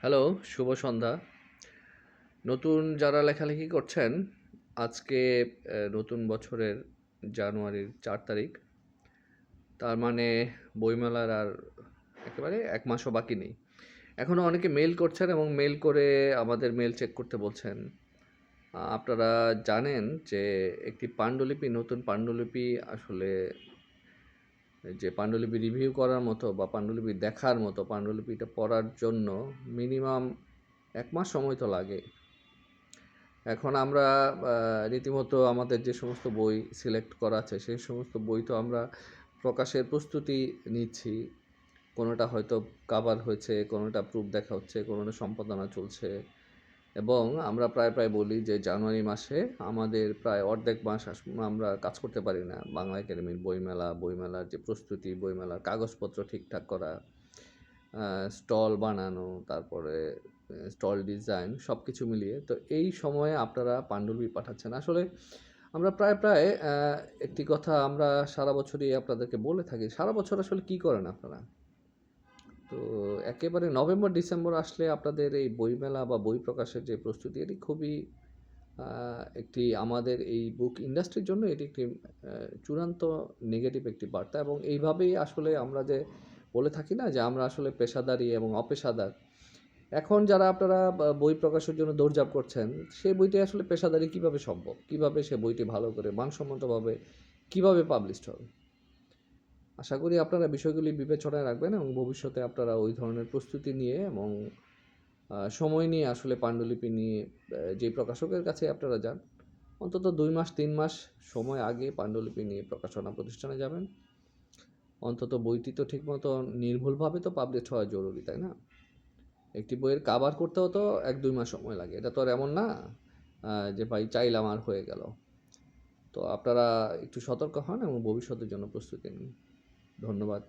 Hello, শুভ সন্ধ্যা। নতুন যারা লেখালেখি করছেন, আজকে নতুন বছরের জানুয়ারির চার তারিখ। তার মানে বইমেলার আর একেবারে এক মাসও বাকি নেই। এখনও অনেকে মেল করছেন এবং মেল করে আমাদের মেল চেক করতে বলছেন। আপনারা জানেন যে একটি পাণ্ডুলিপি, নতুন পাণ্ডুলিপি আসলে যে পাণ্ডুলিপি রিভিউ করার মতো বা পাণ্ডুলিপি দেখার মতো পাণ্ডুলিপিটা পড়ার জন্য মিনিমাম এক মাস সময় তো লাগে। এখন আমরা রীতিমতো আমাদের যে সমস্ত বই সিলেক্ট করা আছে, সেই সমস্ত বই তো আমরা প্রকাশের প্রস্তুতি নিচ্ছি। কোনোটা হয়তো কাভার হয়েছে, কোনোটা প্রুফ দেখা হচ্ছে, কোনোটা সম্পাদনা চলছে। এবং আমরা প্রায় প্রায় বলি যে জানুয়ারি মাসে আমাদের প্রায় অর্ধেক মাস আমরা কাজ করতে পারি না। বাংলা একাডেমির বইমেলা, বইমেলার যে প্রস্তুতি, বইমেলার কাগজপত্র ঠিকঠাক করা স্টল বানানো, তারপরে স্টল ডিজাইন সব কিছু মিলিয়ে। তো এই সময়ে আপনারা পাণ্ডুলিপি পাঠাচ্ছেন। আসলে আমরা প্রায় প্রায় একটি কথা আমরা সারা বছরই আপনাদেরকে বলে থাকি। সারা বছর আসলে কি করেন আপনারা? তো একেবারে নভেম্বর, ডিসেম্বর আসলে আপনাদের এই বইমেলা বা বই প্রকাশের যে প্রস্তুতি, এটি খুবই একটি আমাদের এই বুক ইন্ডাস্ট্রির জন্য এটি একটি চূড়ান্ত নেগেটিভ একটি বার্তা। এবং এইভাবেই আসলে আমরা যে বলে থাকি না যে আমরা আসলে পেশাদারি এবং অপেশাদার, এখন যারা আপনারা বই প্রকাশের জন্য দৌড়ঝাঁপ করছেন, সেই বইটি আসলে পেশাদারি কীভাবে সম্ভব? কীভাবে সে বইটি ভালো করে, মানসম্মতভাবে কীভাবে পাবলিশড হবে? আশা করি আপনারা বিষয়গুলি বিবেচনায় রাখবেন এবং ভবিষ্যতে আপনারা ওই ধরনের প্রস্তুতি নিয়ে এবং সময় নিয়ে আসলে পাণ্ডুলিপি নিয়ে যে প্রকাশকের কাছে আপনারা যান, অন্তত দুই মাস, তিন মাস সময় আগে পাণ্ডুলিপি নিয়ে প্রকাশনা প্রতিষ্ঠানে যাবেন। অন্তত বইটি তো ঠিকমতো নির্ভুলভাবে তো পাবলিশ হওয়া জরুরি, তাই না? একটি বইয়ের কাভার করতেও তো এক, দুই মাস সময় লাগে। এটা তো আর এমন না যে ভাই চাইলাম আর হয়ে গেল। তো আপনারা একটু সতর্ক হন এবং ভবিষ্যতের জন্য প্রস্তুতি নিন। ধন্যবাদ।